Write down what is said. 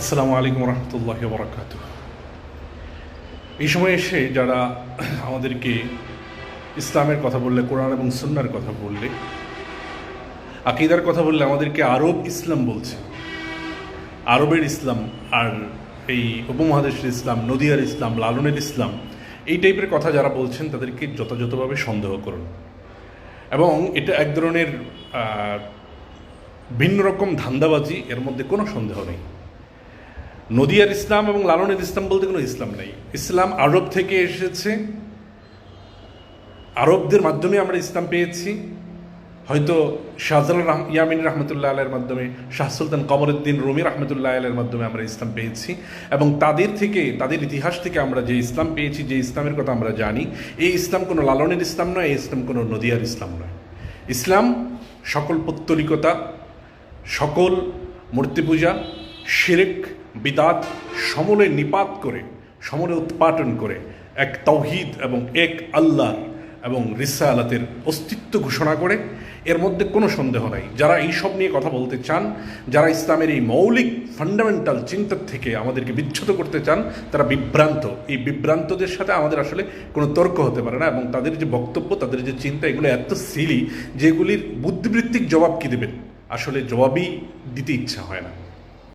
আসসালামু আলাইকুম রহমতুল্লাহ বরাকাত এই সময় এসে যারা আমাদেরকে ইসলামের কথা বললে, কোরআন এবং সুন্নার কথা বললে, আকিদার কথা বললে আমাদেরকে আরব ইসলাম বলছে। আরবের ইসলাম আর এই উপমহাদেশের ইসলাম, নদিয়ার ইসলাম, লালনের ইসলাম, এই টাইপের কথা যারা বলছেন, তাদেরকে যথাযথভাবে সন্দেহ করুন। এবং এটা এক ধরনের ভিন্ন রকম ধান্দাবাজি, এর মধ্যে কোনো সন্দেহ নেই। নদিয়ার ইসলাম এবং লালনের ইসলাম বলতে কোনো ইসলাম নেই। ইসলাম আরব থেকে এসেছে। আরবদের মাধ্যমে আমরা ইসলাম পেয়েছি। হয়তো শাহজালাল ইয়ামিন রহমতুল্লাহ আলের মাধ্যমে, শাহ সুলতান কমরুদ্দিন রুমি রহমতুল্লাহ আলের মাধ্যমে আমরা ইসলাম পেয়েছি। এবং তাদের থেকে, তাদের ইতিহাস থেকে আমরা যে ইসলাম পেয়েছি, যে ইসলামের কথা আমরা জানি, এই ইসলাম কোনো লালনের ইসলাম নয়, এই ইসলাম কোনো নদিয়ার ইসলাম নয়। ইসলাম সকল পত্তলিকতা, সকল মূর্তি পূজা শিরেক বিদাত সমলে নিপাত করে, সমলে উৎপাটন করে, এক তৌহিদ এবং এক আল্লাহ এবং রিসা আলাতের অস্তিত্ব ঘোষণা করে। এর মধ্যে কোনো সন্দেহ নাই। যারা এই সব নিয়ে কথা বলতে চান, যারা ইসলামের এই মৌলিক ফান্ডামেন্টাল চিন্তার থেকে আমাদেরকে বিচ্ছুত করতে চান, তারা বিভ্রান্ত। এই বিভ্রান্তদের সাথে আমাদের আসলে কোনো তর্ক হতে পারে না এবং তাদের যে বক্তব্য, তাদের যে চিন্তা, এগুলো এত সিলি যেগুলির বুদ্ধিবৃত্তিক জবাব কি দেবেন? আসলে জবাবই দিতে ইচ্ছা হয় না।